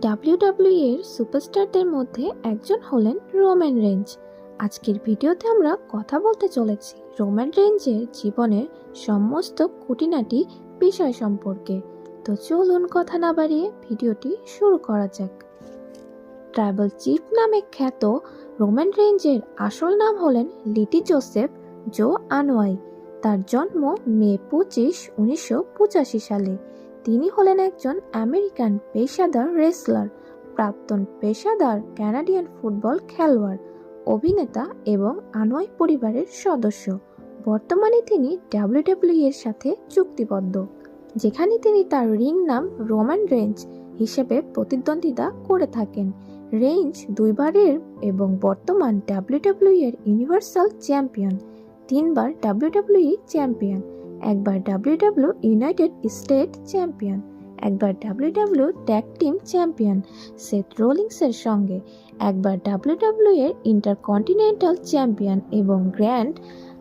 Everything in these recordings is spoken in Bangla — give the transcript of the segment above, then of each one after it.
ডাব্লিউডাব্লিউ এর সুপারস্টারদের মধ্যে একজন হলেন রোম্যান রেঞ্জ। আজকের ভিডিওতে আমরা কথা বলতে চলেছি রোম্যান রেঞ্জের জীবনের সমস্ত খুঁটিনাটি বিষয় সম্পর্কে। তো চলুন কথা না বাড়িয়ে ভিডিওটি শুরু করা যাক। ট্রাইবাল চিফ নামে খ্যাত রোম্যান রেঞ্জের আসল নাম হলেন লিটি জোসেফ জো আনোয়াই। তার জন্ম মে পঁচিশ, উনিশশো পঁচাশি সালে। তিনি হলেন একজন আমেরিকান পেশাদার রেসলার, প্রাক্তন পেশাদার কানাডিয়ান ফুটবল খেলোয়াড়, অভিনেতা এবং আনোয়াই পরিবারের সদস্য। বর্তমানে তিনি ডাব্লিউডাব্লিউ এর সাথে চুক্তিবদ্ধ, যেখানে তিনি তার রিং নাম রোমান রেঞ্জ হিসেবে প্রতিদ্বন্দ্বিতা করে থাকেন। রেঞ্জ দুইবারের এবং বর্তমান ডাব্লিউডাব্লিউ এর ইউনিভার্সাল চ্যাম্পিয়ন, তিনবার ডাব্লিউডাব্লিউ চ্যাম্পিয়ন। একবার ডাব্লিউডাব্লিউ ইউনাইটেড স্টেট চ্যাম্পিয়ন একবার WW tag team champion Seth রোলিংসের সঙ্গে, একবার ডাব্লিউডাব্লিউ এর ইন্টারকন্টিনেন্টাল চ্যাম্পিয়ন এবং গ্র্যান্ড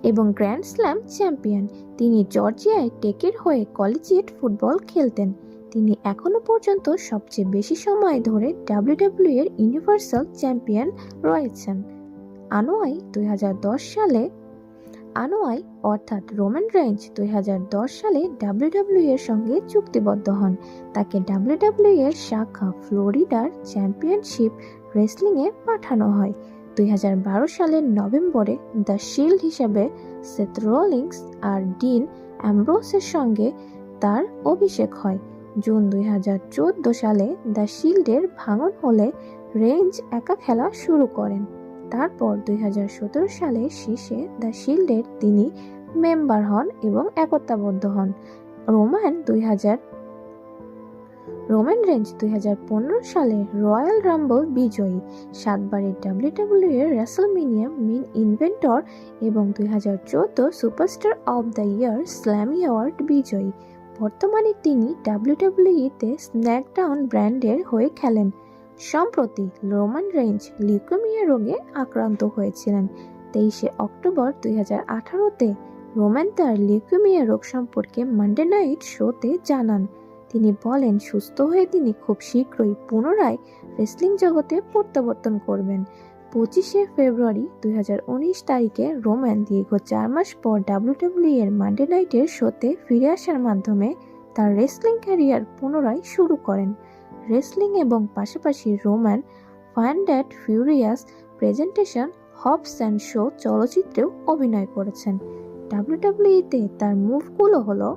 এবং গ্র্যান্ড স্ল্যাম চ্যাম্পিয়ন তিনি জর্জিয়ায় টেকের হয়ে কলেজিয়েট ফুটবল খেলতেন। তিনি এখনও পর্যন্ত সবচেয়ে বেশি সময় ধরে ডাব্লিউডাব্লিউ এর ইউনিভার্সাল চ্যাম্পিয়ন রয়েছেন। আনোয়াই দু হাজার দশ সালে আনোয়াই অর্থাৎ রোমান রেঞ্জ দুই হাজার দশ সালে ডাব্লিউডাব্লিউ এর সঙ্গে চুক্তিবদ্ধ হন। তাকে ডাব্লিউডাব্লিউ এর শাখা ফ্লোরিডার চ্যাম্পিয়নশিপ রেসলিংয়ে পাঠানো হয়। দুই হাজার বারো সালের নভেম্বরে দ্য শিল্ড হিসাবে সেথ রোলিংস আর ডিন অ্যাম্ব্রোসের সঙ্গে তার অভিষেক হয়। জুন দুই হাজার চোদ্দ সালে দ্য শিল্ডের ভাঙন হলে রেঞ্জ একা খেলা শুরু করেন। তারপর দুই সালের শেষে দ্য শিল্ডের তিনি মেম্বার হন এবং একতাবদ্ধ হন। রোমান দুই হাজার, রোমান রেঞ্জ দুই হাজার পনেরো সালে রয়্যাল রাম্বল বিজয়ী। সাতবারের ডাব্লিউডাব্লিউ এর রেসলমিনিয়া মেন ইনভেন্টর এবং দুই হাজার চৌদ্দ superstar of the year slammy award বিজয়ী। বর্তমানে তিনি ডাব্লিউডাব্লিউইতে স্ন্যাকডাউন ব্র্যান্ডের হয়ে খেলেন। সম্প্রতি রোমান রেঞ্জ লিউকেমিয়া রোগে আক্রান্ত হয়েছিলেন। তেইশে অক্টোবর দুই হাজার আঠারোতে রোমান তার লিউকেমিয়া রোগ সম্পর্কে মানডে নাইট শোতে জানান। তিনি বলেন, সুস্থ হয়ে তিনি খুব শীঘ্রই পুনরায় রেসলিং জগতে প্রত্যাবর্তন করবেন। পঁচিশে ফেব্রুয়ারি দুই হাজার উনিশ তারিখে রোম্যান দীর্ঘ চার মাস পর ডাব্লিউডাব্লিউ এর মানডে নাইটের শোতে ফিরে আসার মাধ্যমে তার রেসলিং ক্যারিয়ার পুনরায় শুরু করেন। রেসলিং এবং পাশাপাশি Roman fund at furious presentation Hobbs and Shaw চলচ্চিত্রেও অভিনয় করেছেন। ডাব্লিউডাব্লিউতে তার মুভগুলো হলো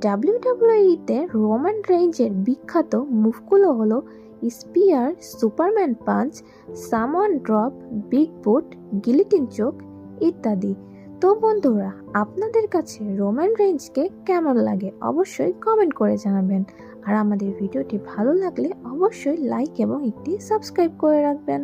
ডাব্লিউডাব্লিউইতে রোমান রেঞ্জের বিখ্যাত মুভগুলো হলো spear superman punch Samoan drop big boot guillotine choke ইত্যাদি। তো বন্ধুরা, আপনাদের কাছে রোমান রেঞ্জকে কেমন লাগে অবশ্যই কমেন্ট করে জানাবেন। আর আমাদের ভিডিওটি ভালো লাগলে অবশ্যই লাইক এবং একটি সাবস্ক্রাইব করে রাখবেন।